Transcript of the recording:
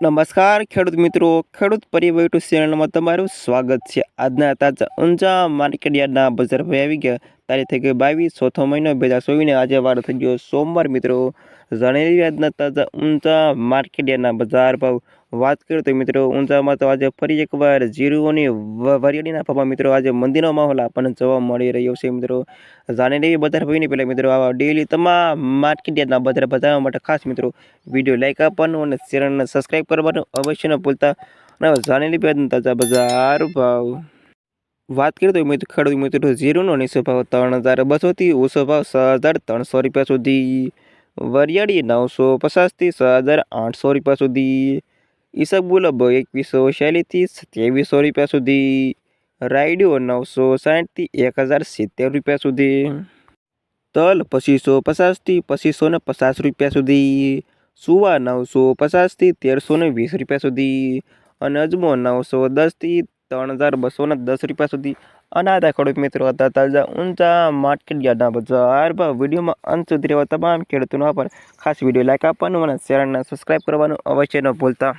નમસ્કાર, ખેડૂત મિત્રો. ખેડૂત પરિવાર યુટ્યુબ ચેનલમાં તમારું સ્વાગત છે. આજના તાજા ઊંચા માર્કેટ યાર્ડના બજાર ભાઈ આવી ગયા. તારીખ થઈ ગઈ બાવીસ, ચોથો મહિનો બે હજાર ચોવીસને આજે વાર થઈ ગયો. સોમવાર મિત્રો જાણી વ્યાજના તાજા ઊંચા માર્કેટિયાના બજાર ભાવ. વાત કરીએ તો મિત્રો ઊંચામાં તો આજે ફરી એકવાર જીરુઓની વરિયાળીના ભાવમાં મિત્રો આજે મંદીનો માહોલ આપણને જોવા મળી રહ્યો છે મિત્રો. જાણેલી બજાર ભાવની પહેલાં મિત્રો આવા ડેલી તમામ માર્કેટિયાના બજાર બતાવવા માટે ખાસ મિત્રો વીડિયો લાઇક આપવાનું અને ચેનલને સબસ્ક્રાઈબ કરવાનું અવશ્ય ન ભૂલતા. અને જાણેલી વ્યાજના તાજા બજાર ભાવ. વાત કરીએ તો મિત્રો ખેડૂત મિત્રો જીરુનો નીચો ભાવ ત્રણ હજાર બસોથી ઓછો ભાવ છ હજાર ત્રણસો રૂપિયા સુધી. વરિયાળી નવસો પચાસથી છ હજાર આઠસો રૂપિયા સુધી. ઈસબગુલ એકવીસો શૈલીથી સત્યાવીસો રૂપિયા સુધી. રાયડો નવસો સાઠથી એક હજાર સિત્તેર રૂપિયા સુધી. તલ પચીસો પચાસથી પચીસો ને પચાસ રૂપિયા સુધી. સુવા નવસો પચાસથી તેરસો વીસ રૂપિયા સુધી. અને અજમો નવસો દસથી ત્રણ હજાર બસો ને દસ રૂપિયા સુધી અને આ ખેડૂત મિત્રો હતા. તાજા ઊંચા માર્કેટ યાર્ડના બજાર ભાવ વિડીયોમાં અંત સુધી રહેવા તમામ ખેડૂતોનો આભાર. ખાસ વીડિયો લાઈક આપવાનું અને ચેનલને સબસ્ક્રાઈબ કરવાનું અવશ્ય ન ભૂલતા.